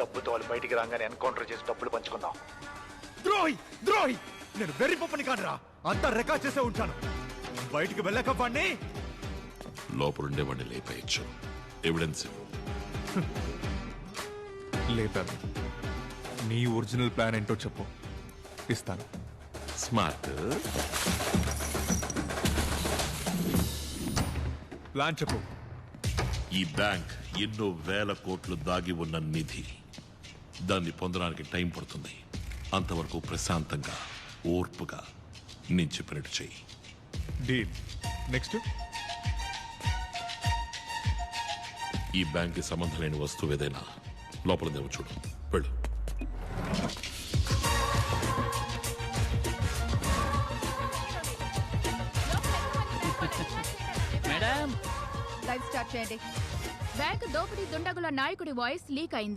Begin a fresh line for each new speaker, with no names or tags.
డబ్బుతో వాళ్ళు బయటికి రాగానే ఎన్కౌంటర్ చేసి డబ్బులు పంచుకుందాం
ద్రోహి ద్రోహి! నేను వెర్రి పప్పని కాదురా. అంతా రికార్డ్ చేసే ఉంటాను. బయటికి వెళ్ళక వాడిని
లోపలుండే వాడిని లేపేయచ్చు. ఎవిడెన్స్.
లేపాను. నీ ఒరిజినల్ ప్లాన్ ఏంటో చెప్పు. ఇస్తాను.
స్మార్ట్
ప్లాన్ చెప్పు.
ఈ బ్యాంక్ ఎన్నో వేల కోట్లు దాగి ఉన్న నిధి. దాన్ని పొందడానికి టైం పడుతుంది. అంతవరకు ప్రశాంతంగా ఓర్పుగా నేను చెప్పినట్టు చెయ్యి.
డీల్. నెక్స్ట్.
ఈ బ్యాంక్కి సంబంధం లేని వస్తువు ఏదైనా లోపలదేమో చూడు. వెళ్ళు.
మేడం.
లైవ్ స్టార్ట్ చేయండి.
బ్యాంక్ దోపిడీ దుండగుల నాయకుడి వాయిస్ లీక్ అయింది.